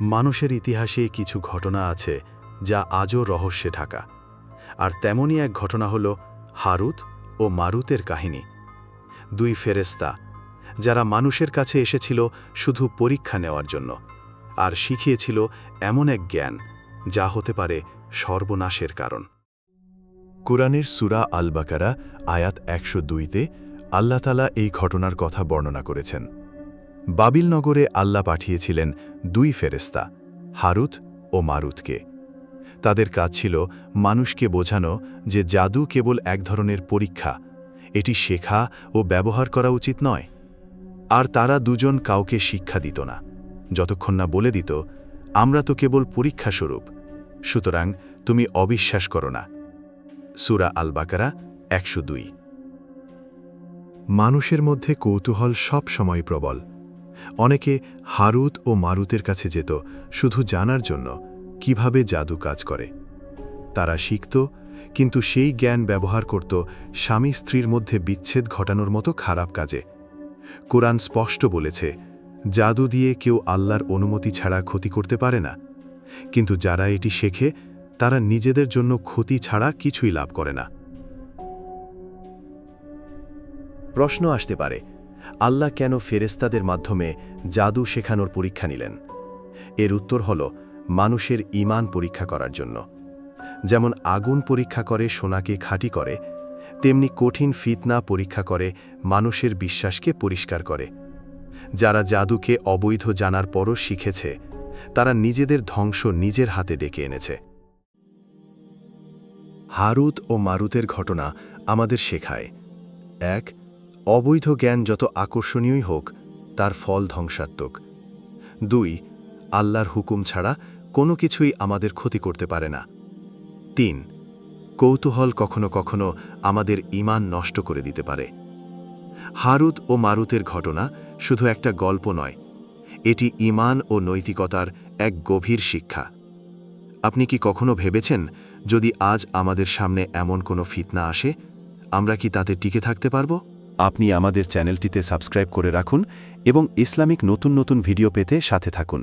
মানুষের ইতিহাসে কিছু ঘটনা আছে যা আজও রহস্যে ঢাকা। আর তেমনই এক ঘটনা হল হারুত ও মারুতের কাহিনী। দুই ফেরেস্তা যারা মানুষের কাছে এসেছিল শুধু পরীক্ষা নেওয়ার জন্য, আর শিখিয়েছিল এমন এক জ্ঞান যা হতে পারে সর্বনাশের কারণ। কোরআনের সুরা আল বাকারা আয়াত একশো দুইতে আল্লাতালা এই ঘটনার কথা বর্ণনা করেছেন। বাবিল নগরে আল্লাহ পাঠিয়েছিলেন দুই ফেরেস্তা হারুত ও মারুতকে। তাদের কাজ ছিল মানুষকে বোঝানো যে জাদু কেবল এক ধরনের পরীক্ষা, এটি শেখা ও ব্যবহার করা উচিত নয়। আর তারা দুজন কাউকে শিক্ষা দিত না। যতক্ষণ না বলে দিত, আমরা তো কেবল পরীক্ষাস্বরূপ, সুতরাং তুমি অবিশ্বাস করো না। সুরা আল বাকারা একশো দুই। মানুষের মধ্যে কৌতূহল সব সময় প্রবল। অনেকে হারুত ও মারুতের কাছে যেত শুধু জানার জন্য কীভাবে জাদু কাজ করে। তারা শিখত, কিন্তু সেই জ্ঞান ব্যবহার করত স্বামী স্ত্রীর মধ্যে বিচ্ছেদ ঘটানোর মতো খারাপ কাজে। কোরআন স্পষ্ট বলেছে, জাদু দিয়ে কেউ আল্লাহর অনুমতি ছাড়া ক্ষতি করতে পারে না। কিন্তু যারা এটি শেখে, তারা নিজেদের জন্য ক্ষতি ছাড়া কিছুই লাভ করে না। প্রশ্ন আসতে পারে আল্লাহ কেন ফেরেস্তাদের মাধ্যমে জাদু শেখানোর পরীক্ষা নিলেন? এর উত্তর হল, মানুষের ঈমান পরীক্ষা করার জন্য। যেমন আগুন পরীক্ষা করে, সোনাকে খাঁটি করে, তেমনি কঠিন ফিতনা পরীক্ষা করে, মানুষের বিশ্বাসকে পরিষ্কার করে। যারা জাদুকে অবৈধ জানার পরও শিখেছে, তারা নিজেদের ধ্বংস নিজের হাতে ডেকে এনেছে। হারুত ও মারুতের ঘটনা আমাদের শেখায়। এক অবৈধ জ্ঞান যত আকর্ষণীয়ই হোক, তার ফল ধ্বংসাত্মক। দুই, আল্লাহর হুকুম ছাড়া কোনো কিছুই আমাদের ক্ষতি করতে পারে না। তিন, কৌতূহল কখনো কখনো আমাদের ঈমান নষ্ট করে দিতে পারে। হারুত ও মারুতের ঘটনা শুধু একটা গল্প নয়, এটি ঈমান ও নৈতিকতার এক গভীর শিক্ষা। আপনি কি কখনো ভেবেছেন, যদি আজ আমাদের সামনে এমন কোনো ফিতনা আসে, আমরা কি তাতে টিকে থাকতে পারব? আপনি আমাদের চ্যানেলটিতে সাবস্ক্রাইব করে রাখুন এবং ইসলামিক নতুন নতুন ভিডিও পেতে সাথে থাকুন।